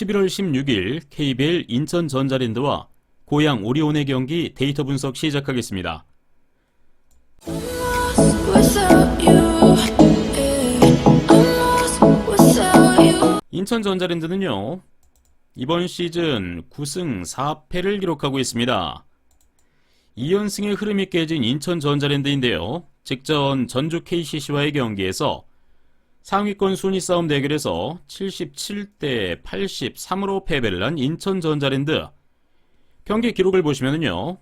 11월 16일 KBL 인천 전자랜드와 고양 오리온의 경기 데이터 분석 시작하겠습니다. without you. Yeah. I'm lost without you. 인천 전자랜드는요, 이번 시즌 9승 4패를 기록하고 있습니다. 2연승의 흐름이 깨진 인천 전자랜드인데요. 직전 전주 KCC와의 경기에서 상위권 순위 싸움 대결에서 77대 83으로 패배를 한 인천 전자랜드. 경기 기록을 보시면은요.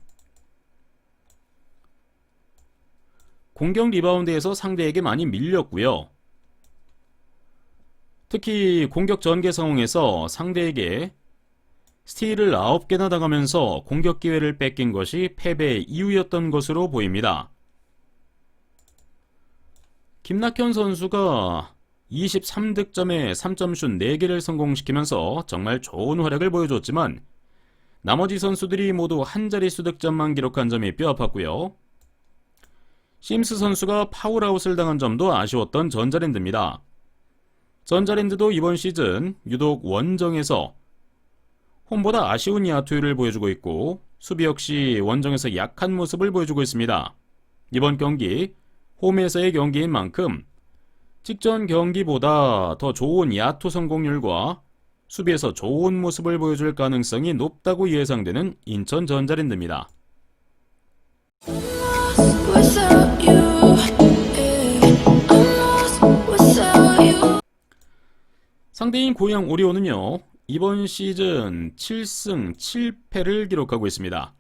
공격 리바운드에서 상대에게 많이 밀렸고요. 특히 공격 전개 상황에서 상대에게 스틸을 9개나 당하면서 공격 기회를 뺏긴 것이 패배의 이유였던 것으로 보입니다. 김낙현 선수가 23득점에 3점슛 4개를 성공시키면서 정말 좋은 활약을 보여줬지만 나머지 선수들이 모두 한 자릿수 득점만 기록한 점이 뼈아팠고요. 심스 선수가 파울아웃을 당한 점도 아쉬웠던 전자랜드입니다. 전자랜드도 이번 시즌 유독 원정에서 홈보다 아쉬운 야투율을 보여주고 있고 수비 역시 원정에서 약한 모습을 보여주고 있습니다. 이번 경기 홈에서의 경기인 만큼 직전 경기보다 더 좋은 야투 성공률과 수비에서 좋은 모습을 보여줄 가능성이 높다고 예상되는 인천 전자랜드입니다. 상대인 고양 오리온은요, 이번 시즌 7승 7패를 기록하고 있습니다.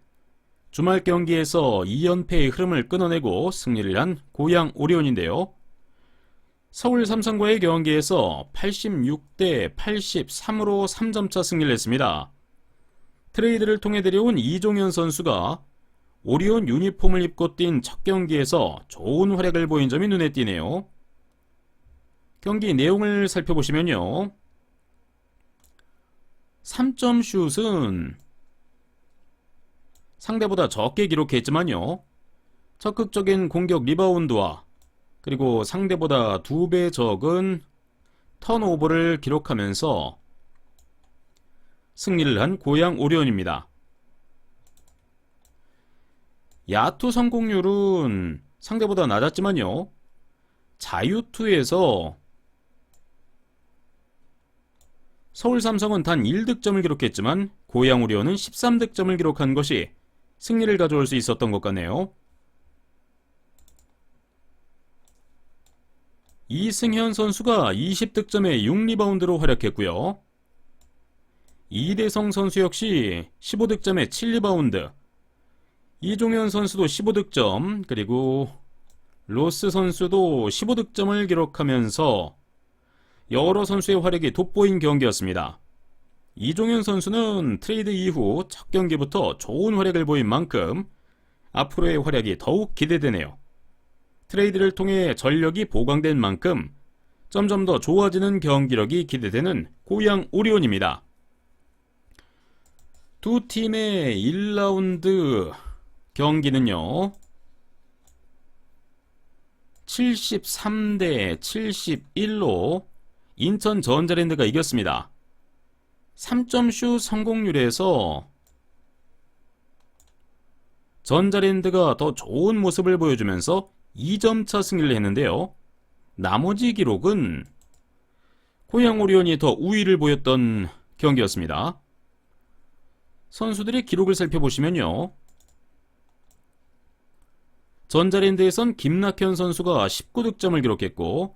주말 경기에서 2연패의 흐름을 끊어내고 승리를 한 고양 오리온인데요. 서울 삼성과의 경기에서 86대 83으로 3점차 승리를 했습니다. 트레이드를 통해 데려온 이종현 선수가 오리온 유니폼을 입고 뛴 첫 경기에서 좋은 활약을 보인 점이 눈에 띄네요. 경기 내용을 살펴보시면요. 3점 슛은 상대보다 적게 기록했지만요. 적극적인 공격 리바운드와 그리고 상대보다 두 배 적은 턴오버를 기록하면서 승리를 한 고양 오리온입니다. 야투 성공률은 상대보다 낮았지만요. 자유투에서 서울 삼성은 단 1득점을 기록했지만 고양 오리온은 13득점을 기록한 것이 승리를 가져올 수 있었던 것 같네요. 이승현 선수가 20득점에 6리바운드로 활약했고요. 이대성 선수 역시 15득점에 7리바운드, 이종현 선수도 15득점, 그리고 로스 선수도 15득점을 기록하면서 여러 선수의 활약이 돋보인 경기였습니다. 이종현 선수는 트레이드 이후 첫 경기부터 좋은 활약을 보인 만큼 앞으로의 활약이 더욱 기대되네요. 트레이드를 통해 전력이 보강된 만큼 점점 더 좋아지는 경기력이 기대되는 고양 오리온입니다. 두 팀의 1라운드 경기는요. 73대 71로 인천 전자랜드가 이겼습니다. 3점슛 성공률에서 전자랜드가 더 좋은 모습을 보여주면서 2점차 승리를 했는데요. 나머지 기록은 고양 오리온이 더 우위를 보였던 경기였습니다. 선수들의 기록을 살펴보시면요. 전자랜드에선 김낙현 선수가 19득점을 기록했고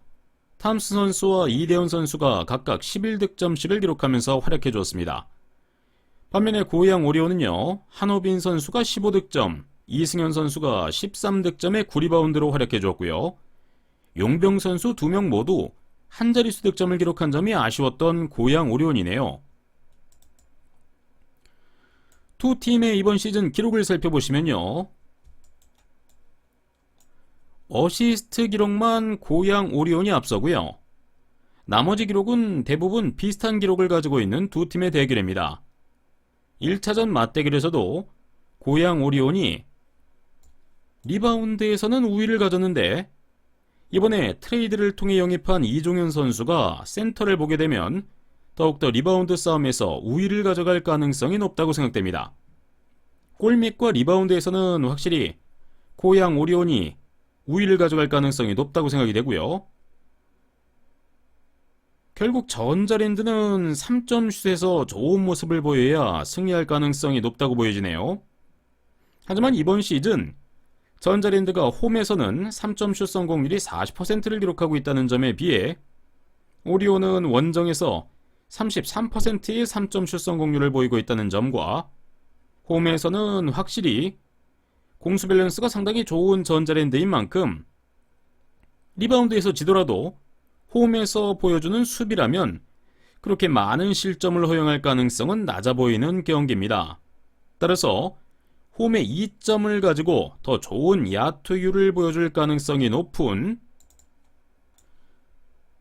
탐스 선수와 이대현 선수가 각각 11득점씩을 기록하면서 활약해 주었습니다. 반면에 고양 오리온은요. 한호빈 선수가 15득점, 이승현 선수가 13득점에 9리바운드로 활약해 주었고요. 용병 선수 2명 모두 한 자릿수 득점을 기록한 점이 아쉬웠던 고양 오리온이네요. 두 팀의 이번 시즌 기록을 살펴보시면요. 어시스트 기록만 고양 오리온이 앞서고요. 나머지 기록은 대부분 비슷한 기록을 가지고 있는 두 팀의 대결입니다. 1차전 맞대결에서도 고양 오리온이 리바운드에서는 우위를 가졌는데 이번에 트레이드를 통해 영입한 이종현 선수가 센터를 보게 되면 더욱더 리바운드 싸움에서 우위를 가져갈 가능성이 높다고 생각됩니다. 골밑과 리바운드에서는 확실히 고양 오리온이 우위를 가져갈 가능성이 높다고 생각이 되고요. 결국 전자랜드는 3점 슛에서 좋은 모습을 보여야 승리할 가능성이 높다고 보여지네요. 하지만 이번 시즌 전자랜드가 홈에서는 3점 슛 성공률이 40%를 기록하고 있다는 점에 비해 오리온은 원정에서 33%의 3점 슛 성공률을 보이고 있다는 점과 홈에서는 확실히 공수 밸런스가 상당히 좋은 전자랜드인 만큼 리바운드에서 지더라도 홈에서 보여주는 수비라면 그렇게 많은 실점을 허용할 가능성은 낮아 보이는 경기입니다. 따라서 홈의 2점을 가지고 더 좋은 야투율을 보여줄 가능성이 높은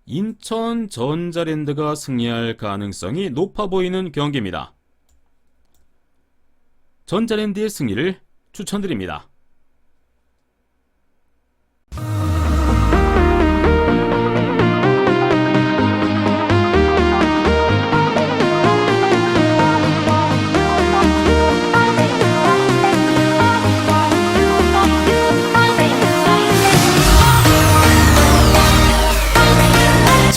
인천 전자랜드가 승리할 가능성이 높아 보이는 경기입니다. 전자랜드의 승리를 추천드립니다.